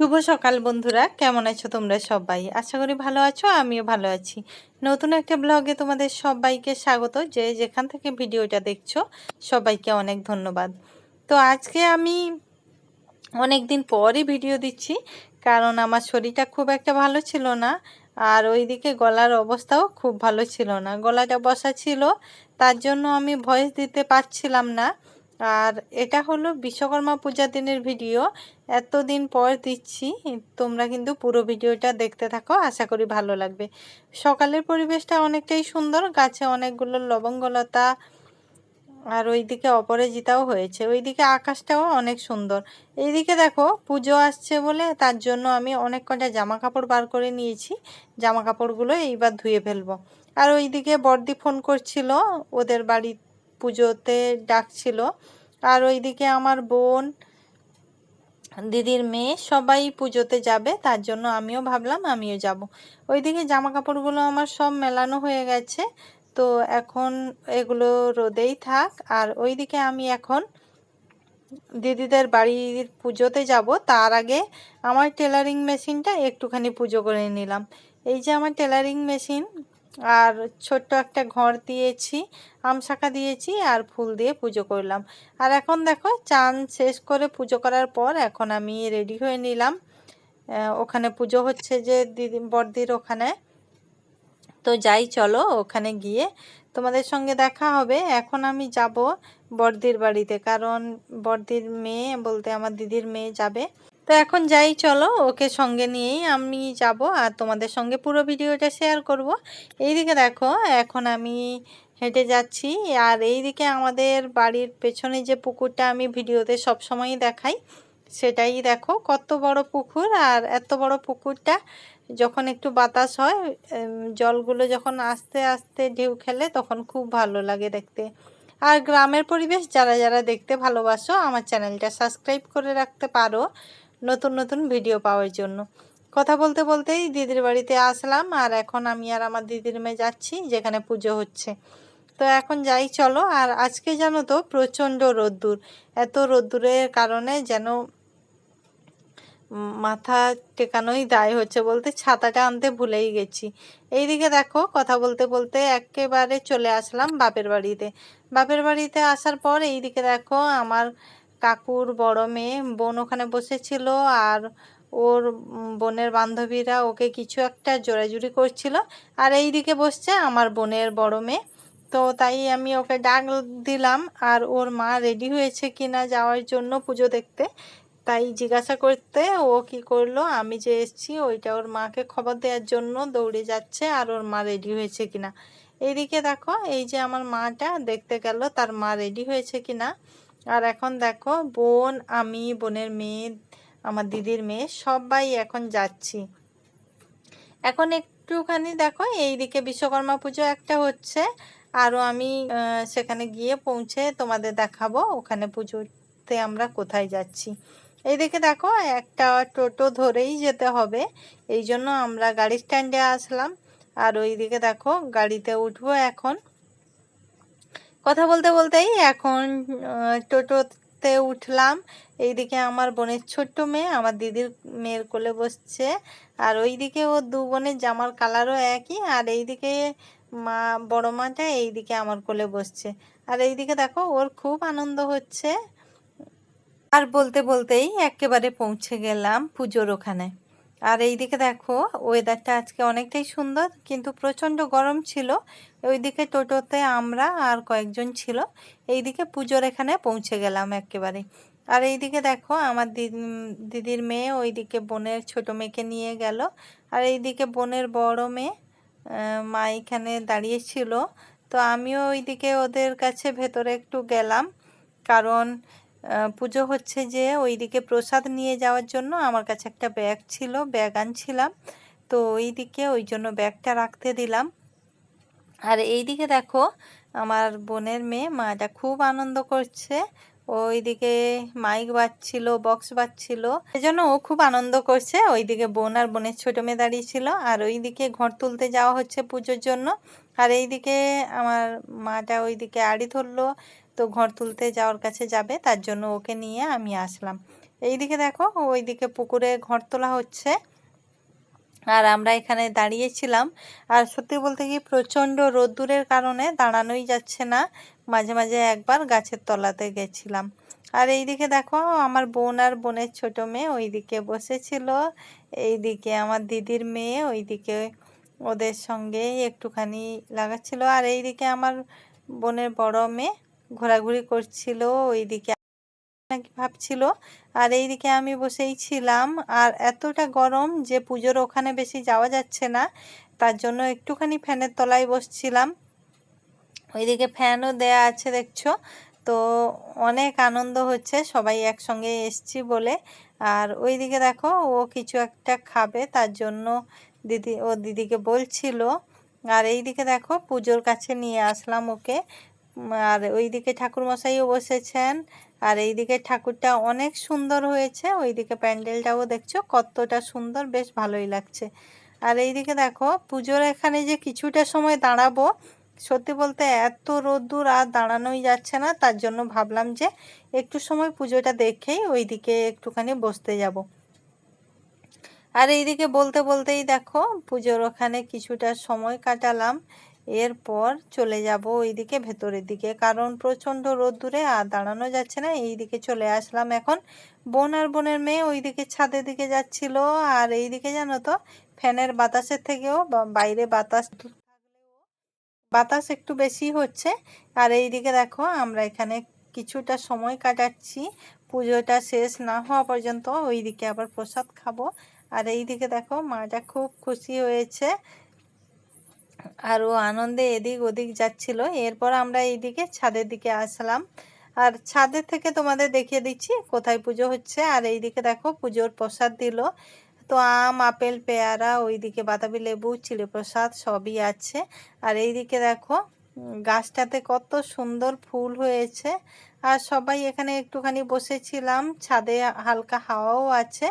শুভ সকাল বন্ধুরা, কেমন আছো তোমরা সবাই? আশা করি ভালো আছো, আমিও ভালো আছি। নতুন একটা ব্লগে তোমাদের সবাইকে স্বাগত, যে যেখান থেকে ভিডিওটা দেখছ, সবাইকে অনেক ধন্যবাদ। তো আজকে আমি অনেক দিন পরই ভিডিও দিচ্ছি, কারণ আমার শরীরটা খুব একটা ভালো ছিল না, আর ওইদিকে গলার অবস্থাও খুব ভালো ছিল না। গলাটা বসা ছিল, তার জন্য আমি ভয়েস দিতে পারছিলাম না। আর এটা হলো বিশ্বকর্মা পূজার দিনের ভিডিও। এতদিন পর দিচ্ছি, তোমরা কিন্তু পুরো ভিডিওটা দেখতে থাকো, আশা করি ভালো লাগবে। সকালের পরিবেশটা অনেকটাই সুন্দর, গাছে অনেকগুলো লবঙ্গলতা, আর ওইদিকে অপরাজিতাও হয়েছে। ওইদিকে আকাশটাও অনেক সুন্দর। এইদিকে দেখো, পুজো আসছে বলে তার জন্য আমি অনেক কটা জামা কাপড় বার করে নিয়েছি। জামা কাপড়গুলো এইবার ধুয়ে ফেলব। আর ওইদিকে বর্দি ফোন করছিল, ওদের বাড়ি পুজোতে ডাকছিল। আর ওইদিকে আমার বোন, দিদির মেয়ে সবাই পুজোতে যাবে, তার জন্য আমিও ভাবলাম আমিও যাব। ওইদিকে জামা কাপড়গুলো আমার সব মেলানো হয়ে গেছে, তো এখন এগুলো রোদেই থাক। আর ওইদিকে আমি এখন দিদিদের বাড়ির পুজোতে যাব, তার আগে আমার টেলারিং মেশিনটা একটুখানি পুজো করে নিলাম। এই যে আমার টেলারিং মেশিন আর ছোট্ট একটা ঘর দিয়েছি, আম শাখা দিয়েছি আর ফুল দিয়ে পুজো করলাম। আর এখন দেখো, চান শেষ করে পুজো করার পর এখন আমি রেডি হয়ে নিলাম। ওখানে পুজো হচ্ছে যে দিদি, বড়দির ওখানে। তো যাই, চলো ওখানে গিয়ে তোমাদের সঙ্গে দেখা হবে। এখন আমি যাব বড়দির বাড়িতে, কারণ বড়দির মেয়ে বলতে আমার দিদির মেয়ে যাবে। তো এখন যাই, চলো ওকে সঙ্গে নিয়েই আমি যাব আর তোমাদের সঙ্গে পুরো ভিডিওটা শেয়ার করব। এইদিকে দেখো, এখন আমি হেঁটে যাচ্ছি আর এইদিকে আমাদের বাড়ির পেছনে যে পুকুরটা আমি ভিডিওতে সব সময়ই দেখাই, সেটাই দেখো কত বড় পুকুর আর এত বড় পুকুরটা যখন একটু বাতাস হয় জলগুলো যখন আস্তে আস্তে ঢেউ খেলে তখন খুব ভালো লাগে দেখতে। আর গ্রামের পরিবেশ যারা যারা দেখতে ভালোবাসো, আমার চ্যানেলটা সাবস্ক্রাইব করে রাখতে পারো। নতুন নতুন ভিডিও পাওয়ার জন্য। কথা বলতে বলতেই দিদির বাড়িতে আসলাম আর এখন আমি আর আমার দিদির মেয়ে যাচ্ছি যেখানে পুজো হচ্ছে। তো এখন যাই, চলো। আর আজকে জানো তো প্রচণ্ড রোদ্দুর। এত রোদ্দুরের কারণে যেন মাথা টেকানোই দায় হচ্ছে বলতে ছাতাটা আনতে ভুলেই গেছি। এইদিকে দেখো, কথা বলতে বলতে একেবারে চলে আসলাম বাপের বাড়িতে। বাপের বাড়িতে আসার পর এইদিকে দেখো আমার কাকুর বড় মেয়ে, বোন ওখানে বসেছিল আর ওর বোনের বান্ধবীরা ওকে কিছু একটা জোরাজুরি করছিল। আর এই দিকে বসছে আমার বোনের বড় মেয়ে। তো তাই আমি ওকে ডাক দিলাম আর ওর মা রেডি হয়েছে কিনা যাওয়ার জন্য পুজো দেখতে। তাই জিজ্ঞাসা করতে ও কি করল, আমি যে এসছি ওইটা ওর মাকে খবর দেওয়ার জন্য দৌড়ে যাচ্ছে আর ওর মা রেডি হয়েছে কিনা। এইদিকে দেখো, এই যে আমার মাটা দেখতে গেল, তার মা রেডি হয়েছে কিনা। আর এখন দেখো, বোন, আমি, বোনের মেয়ে, আমার দিদির মেয়ে, সবাই এখন যাচ্ছি। এখন একটুখানি দেখো, এইদিকে বিশ্বকর্মা পুজো একটা হচ্ছে আরও আমি সেখানে গিয়ে পৌঁছে তোমাদের দেখাবো ওখানে পুজোতে আমরা কোথায় যাচ্ছি। এইদিকে দেখো, একটা টোটো ধরেই যেতে হবে, এই জন্য আমরা গাড়ি স্ট্যান্ডে আসলাম। আর ওইদিকে দেখো, গাড়িতে উঠবো এখন। কথা বলতে বলতেই এখন টোটোতে উঠলাম। এইদিকে আমার বোনের ছোট্ট মেয়ে, আমার দিদির মেয়ের কোলে বসছে। আর ওইদিকে ও দু বোনের জামার কালারও একই। আর এইদিকে মা, বড় মাটা এইদিকে আমার কোলে বসছে। আর এইদিকে দেখো, ওর খুব আনন্দ হচ্ছে। আর বলতে বলতেই একেবারে পৌঁছে গেলাম পুজোর ওখানে। আর এইদিকে দেখো ওয়েদারটা আজকে অনেকটাই সুন্দর, কিন্তু প্রচণ্ড গরম ছিল। ওইদিকে টোটোতে আমরা আর কয়েকজন ছিল। এইদিকে পুজোর এখানে পৌঁছে গেলাম একেবারে। আর এইদিকে দেখো, আমার দিদির মেয়ে ওইদিকে বোনের ছোট মেয়েকে নিয়ে গেল। আর এইদিকে বোনের বড় মেয়ে মা এখানে দাঁড়িয়েছিল তো আমিও ওইদিকে ওদের কাছে ভেতরে একটু গেলাম। কারণ পুজো হচ্ছে যে ওইদিকে প্রসাদ নিয়ে যাওয়ার জন্য আমার কাছে একটা ব্যাগ ছিল, ব্যাগ আনছিলাম। তো ওই দিকে ওই জন্য ব্যাগটা রাখতে দিলাম। আর এই দিকে দেখো, আমার বোনের মেয়ে, মাটা খুব আনন্দ করছে। ওইদিকে মাইক বাজছিল, বক্স বাজছিল। সেজন্য ও খুব আনন্দ করছে। ওইদিকে বোন আর বোনের ছোট মেয়ে দাঁড়িয়েছিল আর ওইদিকে ঘর তুলতে যাওয়া হচ্ছে পুজোর জন্য। আর এইদিকে আমার মাটা ওইদিকে আড়ি ধরলো। তো ঘর তুলতে যাওয়ার কাছে যাবে, তার জন্য ওকে নিয়ে আমি আসলাম। এইদিকে দেখো, ওইদিকে পুকুরে ঘর তোলা হচ্ছে। আর আমরা এখানে দাঁড়িয়েছিলাম আর সত্যি বলতে কি, প্রচণ্ড রোদ্দুরের কারণে দাঁড়ানোই যাচ্ছে না। মাঝে মাঝে একবার গাছের তলাতে গেছিলাম। আর এইদিকে দেখো, আমার বোন আর বোনের ছোট মেয়ে ওইদিকে বসেছিল। এইদিকে আমার দিদির মেয়ে ওইদিকে ওদের সঙ্গে একটুখানি লাগাচ্ছিল। আর এইদিকে আমার বোনের বড় মেয়ে ঘোরাঘুরি করছিল, ওইদিকে নাকি ভাবছিল, আর এইদিকে আমি বসেই ছিলাম। আর এতটা গরম যে পুজোর ওখানে বেশি যাওয়া যাচ্ছে না, তার জন্য একটুখানি ফ্যানের তলায় বসছিলাম। ওইদিকে ফ্যানও দেয়া আছে দেখছ, তো অনেক আনন্দ হচ্ছে, সবাই একসঙ্গে এসছি বলে। আর ওইদিকে দেখো, ও কিছু একটা খাবে, তার জন্য দিদি, ও দিদিকে বলছিল। আর এইদিকে দেখো, পুজোর কাছে নিয়ে আসলাম ওকে। আর ওইদিকে ঠাকুরমশাইও বসেছেন। আর এইদিকে ঠাকুরটা অনেক সুন্দর হয়েছে। ওইদিকে প্যান্ডেলটাও দেখছ, কতটা সুন্দর, বেশ ভালোই লাগছে। আর এইদিকে দেখো, পুজোর এখানে যে কিছুটা সময় দাঁড়াবো, সত্যি বলতে এত রোদ্দুর আর দাঁড়ানোই যাচ্ছে না। তার জন্য ভাবলাম যে একটু সময় পুজোটা দেখেই ওইদিকে একটুখানি বসতে যাব। আর এইদিকে বলতে বলতেই দেখো, পুজোর ওখানে কিছুটা সময় কাটালাম। এরপর চলে যাব ওইদিকে ভেতরের দিকে, কারণ প্রচণ্ড রোদ্দুরে আর দাঁড়ানো যাচ্ছে না। এই দিকে চলে আসলাম এখন। বোন আর বোনের মেয়ে ওইদিকে ছাদের দিকে যাচ্ছিল। আর এইদিকে জানো তো, ফ্যানের বাতাসের থেকেও বাইরে বাতাস বাতাস একটু বেশি হচ্ছে। আর এইদিকে দেখো, আমরা এখানে কিছুটা সময় কাটাচ্ছি। পুজোটা শেষ না হওয়া পর্যন্ত ওইদিকে আবার প্রসাদ খাব। আর এইদিকে দেখো, মাটা খুব খুশি হয়েছে। আর ও আনন্দে এদিক ওদিক যাচ্ছিল। এরপর আমরা এইদিকে ছাদের দিকে আসলাম। আর ছাদের থেকে তোমাদের দেখিয়ে দিচ্ছি কোথায় পুজো হচ্ছে। আর এইদিকে দেখো পুজোর প্রসাদ দিল। তো আম, আপেল, পেয়ারা, ওইদিকে বাতাবি লেবু, চিলি প্রসাদ সবই আছে। আর এইদিকে দেখো গাছটাতে কত সুন্দর ফুল হয়েছে। আর সবাই এখানে একটুখানি বসেছিলাম। ছাদে হালকা হাওয়াও আছে।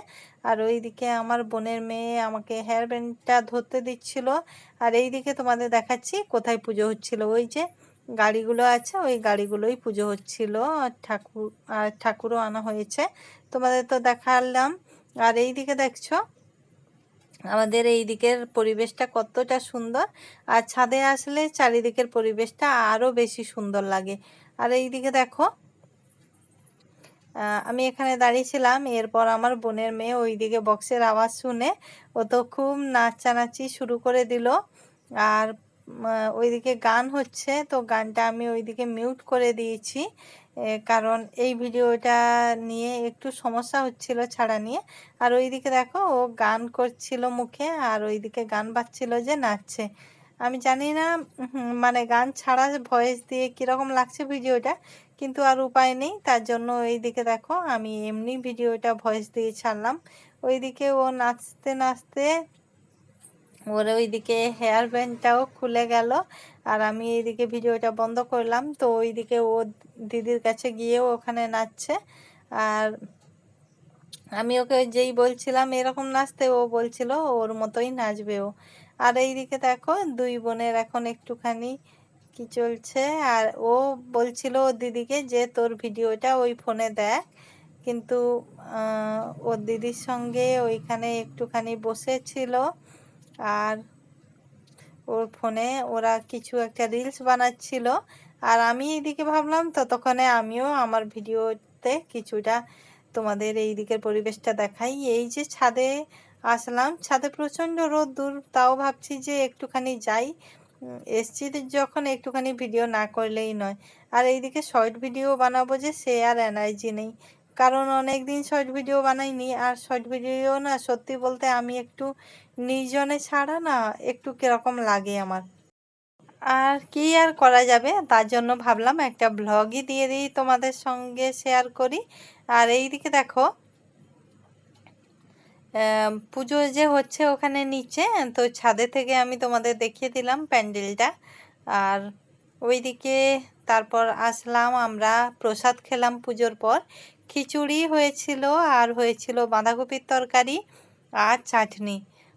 আর ওইদিকে আমার বোনের মেয়ে আমাকে হেয়ার ব্যান্ডটা ধরতে দিচ্ছিল। আর এইদিকে তোমাদের দেখাচ্ছি কোথায় পুজো হচ্ছিল। ওই যে গাড়িগুলো আছে, ওই গাড়িগুলোই পুজো হচ্ছিল। ঠাকুর, আর ঠাকুরও আনা হয়েছে। তোমাদের তো দেখালাম। আর এই দিকে দেখছ, আমাদের এই দিকের পরিবেশটা কতটা সুন্দর। আর ছাদে আসলে চারিদিকের পরিবেশটা আরও বেশি সুন্দর লাগে। আর এই দিকে দেখো আমি এখানে দাঁড়িয়েছিলাম, এরপর আমার বোনের মেয়ে ওই দিকে বক্সের আওয়াজ শুনে ও তো খুব নাচানাচি শুরু করে দিল। আর ওইদিকে গান হচ্ছে, তো গানটা আমি ওইদিকে মিউট করে দিয়েছি কারণ এই ভিডিওটা নিয়ে একটু সমস্যা হচ্ছিল ছাড়া নিয়ে। আর ওইদিকে দেখো, ও গান করছিল মুখে, আর ওইদিকে গান বাজছিল যে নাচছে। আমি জানি না মানে গান ছাড়া ভয়েস দিয়ে কীরকম লাগছে ভিডিওটা, কিন্তু আর উপায় নেই। তার জন্য ওইদিকে দেখো, আমি এমনি ভিডিওটা ভয়েস দিয়ে ছাড়লাম। ওইদিকে ও নাচতে নাচতে ওর ওইদিকে হেয়ার ব্যান্ডটাও খুলে গেল, আর আমি এইদিকে ভিডিওটা বন্ধ করলাম। তো ওইদিকে ও দিদির কাছে গিয়েও ওখানে নাচছে, আর আমি ওকে যেই বলছিলাম এরকম নাচতে, ও বলছিল ওর মতোই নাচবে ও। আর এইদিকে দেখো দুই বোনের এখন একটুখানি কি চলছে। আর ও বলছিল ও দিদিকে যে তোর ভিডিওটা ওই ফোনে দেখ। কিন্তু ওর দিদির সঙ্গে ওইখানে একটুখানি বসেছিল। আর ওর ফোনে ওরা কিছু একটা রিলস বানাচ্ছিল। আর আমি এইদিকে ভাবলাম ততক্ষণে আমিও আমার ভিডিওতে কিছুটা তোমাদের এই দিকের পরিবেশটা দেখাই। এই যে ছাদে আসলাম। ছাদে প্রচণ্ড রোদ, দূর, তাও ভাবছি যে একটুখানি যাই। এসছি যখন একটুখানি ভিডিও না করলেই নয়। আর এইদিকে শর্ট ভিডিও বানাবো যে সে আর এনার্জি নেই। কারণ অনেক দিন শর্ট ভিডিও বানাইনি। আর শর্ট ভিডিও না, সত্যি বলতে আমি একটু নির্জনে ছাড়া না, একটু কীরকম লাগে আমার। আর কি আর করা যাবে? তার জন্য ভাবলাম একটা ব্লগই দিয়ে দিই তোমাদের সঙ্গে শেয়ার করি। আর এই দিকে দেখো পুজো যে হচ্ছে ওখানে নিচে, তো ছাদে থেকে আমি তোমাদের দেখিয়ে দিলাম প্যান্ডেলটা। আর ওইদিকে তারপর আসলাম আমরা, প্রসাদ খেলাম পুজোর পর। খিচুড়ি হয়েছিল আর হয়েছিল বাঁধাকপির তরকারি আর চাটনি।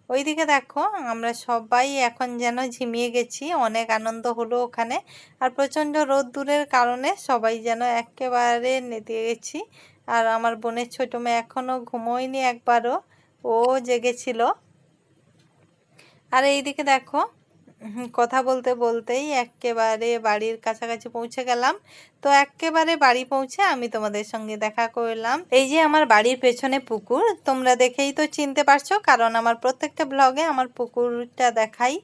ওইদিকে দেখো, আমরা সবাই এখন যেন ঝিমিয়ে গেছি, অনেক আনন্দ হলো ওখানে। আর প্রচণ্ড রোদ দূরের কারণে সবাই যেন একেবারে নেতে গেছি। আর আমার বোনের ছোটো মেয়ে এখনও ঘুমোয়নি একবারও। ও জেগেছিল। আর এইদিকে দেখো কথা বলতে বলতেই একেবারে বাড়ির কাছাকাছি পৌঁছে গেলাম। তো একেবারে বাড়ি পৌঁছে আমি তোমাদের সঙ্গে দেখা করলাম। এই যে আমার বাড়ির পেছনে পুকুর, তোমরা দেখেই তো চিনতে পারছ, কারণ আমার প্রত্যেকটা ব্লগে আমার পুকুরটা দেখাই।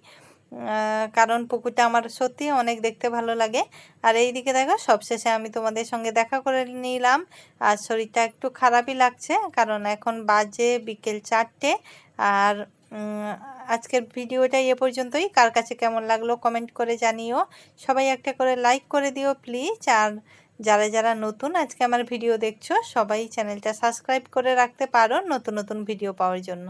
কারণ পুকুরটা আমার সত্যি অনেক দেখতে ভালো লাগে। আর এই দিকে দেখো, সবশেষে আমি তোমাদের সঙ্গে দেখা করে নিলাম। আর শরীরটা একটু খারাপই লাগছে, কারণ এখন বাজে বিকেল চারটে। আর আজকের ভিডিওটা এ পর্যন্তই। কার কাছে কেমন লাগল কমেন্ট করে জানিও। সবাই একটা করে লাইক করে দিও, প্লিজ। আর যারা যারা নতুন আজকে আমার ভিডিও দেখছ, সবাই চ্যানেলটা সাবস্ক্রাইব করে রাখতে পারো নতুন নতুন ভিডিও পাওয়ার জন্য।